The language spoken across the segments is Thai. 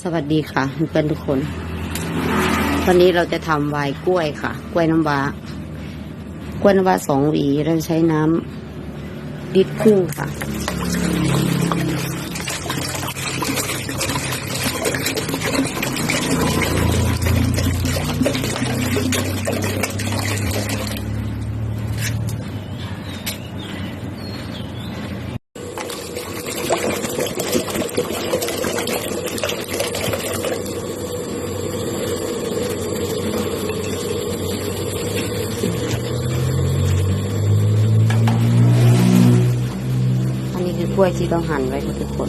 สวัสดีค่ะเพื่อนทุกคน วันนี้เราจะทำวายกล้วยค่ะ กล้วยน้ำว้ากล้วยน้ำว้าสองหวีเราใช้น้ำลิตรครึ่งค่ะ กล้วยที่ต้องหั่นไว้ทุกคน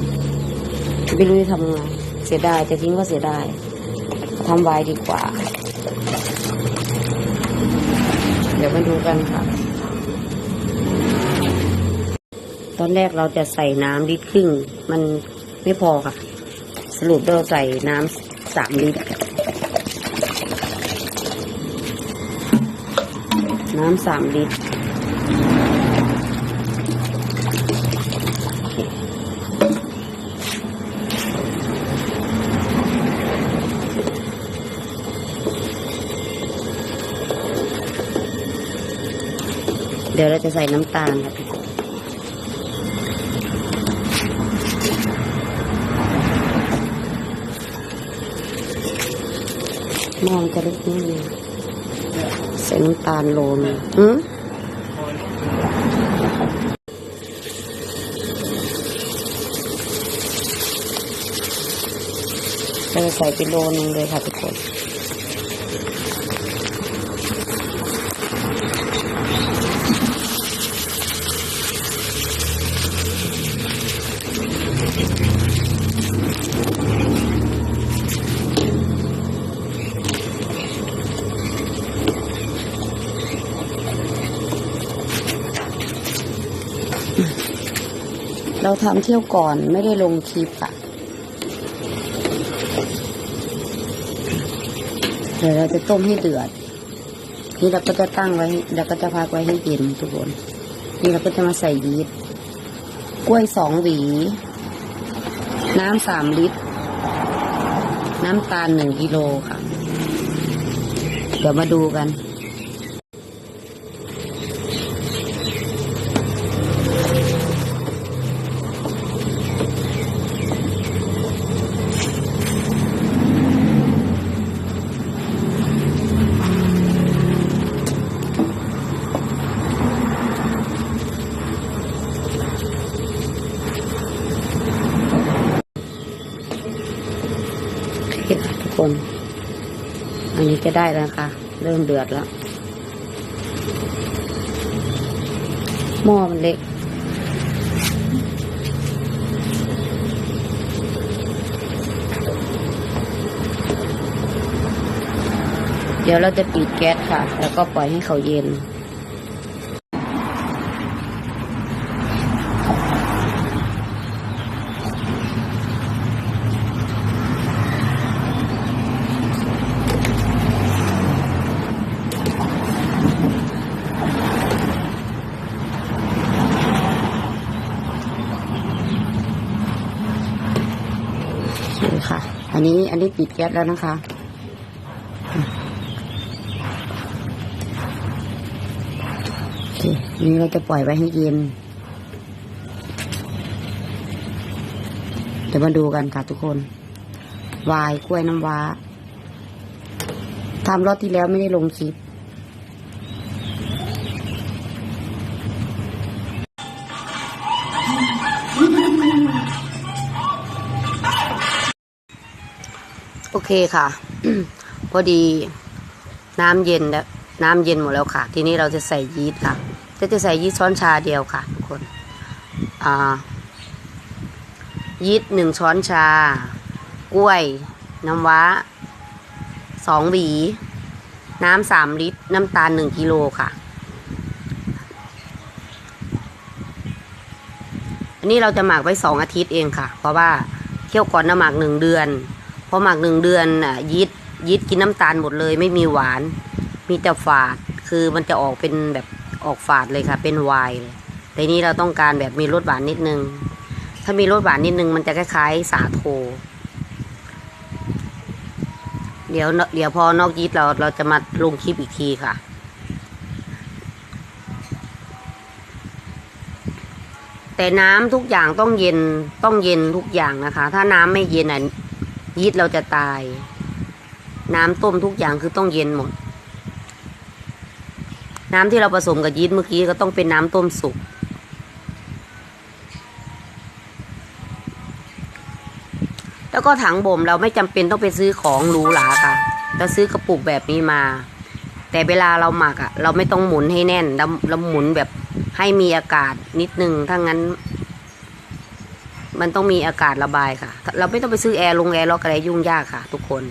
ไม่รู้จะทำไงเสียดายจะทิ้งก็เสียดายทำไวน์ดีกว่า เดี๋ยวมาดูกันค่ะ ตอนแรกเราจะใส่น้ำลิตรครึ่ง มันไม่พอค่ะ สรุปเราใส่น้ำสามลิตรน้ำสามลิตร เดี๋ยวเราจะใส่น้ำตาลค่ะทุกคนมองจะเล็กนิดนึงใส่น้ำตาลโลนึงอืมเราใส่ไปโลนึงเลยค่ะทุกคน เราทำเที่ยวก่อนไม่ได้ลงคลิปอะเดี๋ยวเราจะต้มให้เดือด นี่เราก็จะตั้งไว้เราก็จะพักไว้ให้เย็นทุกคนนี่เราก็จะมาใส่ยีสต์กล้วยสองหวี น้ำสามลิตร น้ำตาลหนึ่งกิโลค่ะ เดี๋ยวมาดูกัน โอเคน อันนี้จะได้แล้วนะคะเริ่มเดือดแล้วหม้อมันเล็ก เดี๋ยวเราจะปิดแก๊สค่ะ แล้วก็ปล่อยให้เขาเย็นค่ะ อันนี้อันนี้ปิดแก๊สแล้วนะคะนี่เราจะปล่อยไว้ให้เย็นเดี๋ยวมาดูกันค่ะทุกคน วายกล้วยน้ำว้าทำรอบที่แล้วไม่ได้ลงคลิป อเคค่ะ พอดีน้ำเย็นแล้วน้ำเย็นหมดแล้วค่ะ ทีนี้เราจะใส่ยีสต์ค่ะ จะจะใส่ยีสต์ช้อนชาเดียวค่ะ ทุกคนอ่ายีสต์หนึ่งช้อนชา กล้วย น้ำว้าสองหวี น้ำสามลิตร น้ำตาลหนึ่งกิโลค่ะ อันนี้เราจะหมักไว้สองอาทิตย์เองค่ะ เพราะว่าเคี่ยวก่อนน้ำหมักหนึ่งเดือน พอหมักหนึ่งเดือนอะยีสต์ยีสต์กินน้ำตาลหมดเลย ไม่มีหวาน มีแต่ฝาดคือมันจะออกเป็นแบบออกฝาดเลยค่ะ เป็นวน์เลยแต่นี้เราต้องการแบบมีรสหวานนิดนึง ถ้ามีรสหวานนิดนึง มันจะคล้ายๆ สาโท เดี๋ยวเดี๋ยวพอนอกยีสต์เราเราจะมาลงคลิปอีกทีค่ะแต่น้ำทุกอย่างต้องเย็นต้องเย็นทุกอย่างนะคะ ถ้าน้ำไม่เย็นอะ ยีสต์เราจะตาย น้ำต้มทุกอย่างคือต้องเย็นหมด น้ำที่เราผสมกับยีสต์เมื่อกี้ก็ต้องเป็นน้ำต้มสุกแล้วก็ถังบ่มเราไม่จำเป็นต้องไปซื้อของหรูหราค่ะเราซื้อกระปุกแบบนี้มา แต่เวลาเราหมักอะ เราไม่ต้องหมุนให้แน่นเราเราหมุนแบบให้มีอากาศนิดนึงถ้างั้น มันต้องมีอากาศระบายค่ะ เราไม่ต้องไปซื้อแอร์ลงแอร์ล็อกอะไรยุ่งยากค่ะ ทุกคน